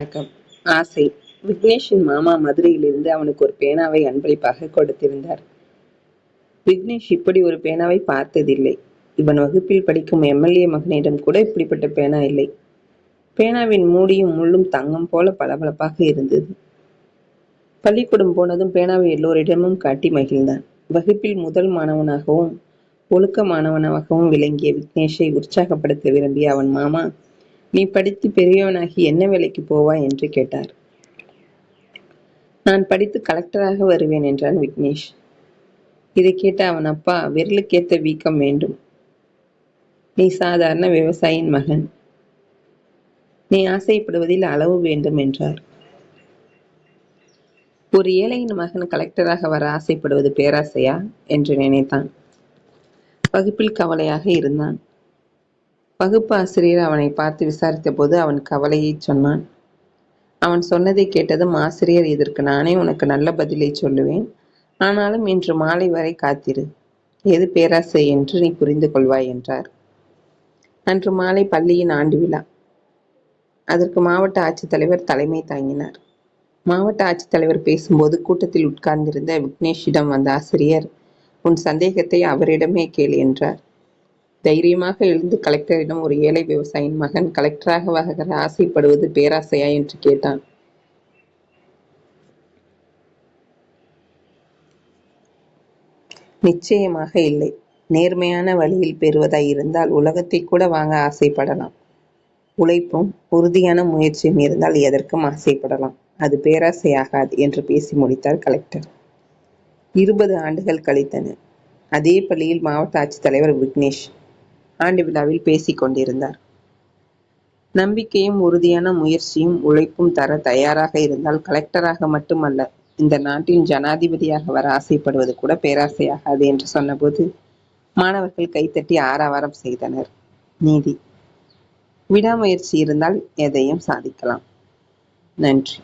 வணக்கம். ஆசை. விக்னேஷின் மாமா மதுரையிலிருந்து அவனுக்கு ஒரு பேனாவை அன்பளிப்பாக கொடுத்திருந்தார். விக்னேஷ் இப்படி ஒரு பேனாவை பார்த்ததில்லை. இவன் வகுப்பில் படிக்கும் எம்எல்ஏ மகனிடம் கூட இப்படிப்பட்ட பேனா இல்லை. பேனாவின் மூடியும் முள்ளும் தங்கம் போல பளபளப்பாக இருந்தது. பள்ளிக்கூடம் போனதும் பேனாவை எல்லோரிடமும் காட்டி மகிழ்ந்தான். வகுப்பில் முதல் மாணவனாகவும் ஒழுக்க மாணவனாகவும் விளங்கிய விக்னேஷை உற்சாகப்படுத்த விரும்பிய அவன் மாமா நீ படித்து பெரியவனாகி என்ன வேலைக்கு போவாய் என்று கேட்டார். நான் படித்து கலெக்டராக வருவேன் என்றான் விக்னேஷ். இதை கேட்ட அவன் அப்பா விரலுக்கேத்த வீக்கம் வேண்டும். நீ சாதாரண விவசாயின் மகன். நீ ஆசைப்படுவதில் அளவு வேண்டும் என்றார். ஒரு ஏழையின் மகன் கலெக்டராக வர ஆசைப்படுவது பேராசையா? என்று நினைத்தான். வகுப்பில் கவலையாக இருந்தான். வகுப்பு ஆசிரியர் அவனை பார்த்து விசாரித்த போது அவன் கவலையை சொன்னான். அவன் சொன்னதை கேட்டதும் ஆசிரியர் இதற்கு நானே உனக்கு நல்ல பதிலை சொல்லுவேன். ஆனாலும் இன்று மாலை வரை காத்திரு. எது பேராசை என்று நீ புரிந்து கொள்வாய் என்றார். அன்று மாலை பள்ளியின் ஆண்டு விழா. அதற்கு மாவட்ட ஆட்சித்தலைவர் தலைமை தாங்கினார். மாவட்ட ஆட்சித்தலைவர் பேசும்போது கூட்டத்தில் உட்கார்ந்திருந்த விக்னேஷிடம் வந்த ஆசிரியர் உன் சந்தேகத்தை அவரிடமே கேள் என்றார். தைரியமாக எழுந்து கலெக்டரிடம் ஒரு ஏழை விவசாயின் மகன் கலெக்டராக வகர ஆசைப்படுவது பேராசையா என்று கேட்டான். நிச்சயமாக இல்லை. நேர்மையான வழியில் பெறுவதாய் இருந்தால் உலகத்தை கூட வாங்க ஆசைப்படலாம். உழைப்பும் உறுதியான முயற்சியும் இருந்தால் எதற்கும் ஆசைப்படலாம். அது பேராசையாகாது என்று பேசி முடித்தார் கலெக்டர். இருபது ஆண்டுகள் கழித்தன. அதே பள்ளியில் மாவட்ட ஆட்சித்தலைவர் விக்னேஷ். ஆண்டு விழாவில் பேசிக் கொண்டிருந்தார். நம்பிக்கையும் உறுதியான முயற்சியும் உழைப்பும் தர தயாராக இருந்தால் கலெக்டராக மட்டுமல்ல இந்த நாட்டின் ஜனாதிபதியாக வர ஆசைப்படுவது கூட பேராசையாகாது என்று சொன்னபோது மாணவர்கள் கைத்தட்டி ஆரவாரம் செய்தனர். நீதி. விடாமுயற்சி இருந்தால் எதையும் சாதிக்கலாம். நன்றி.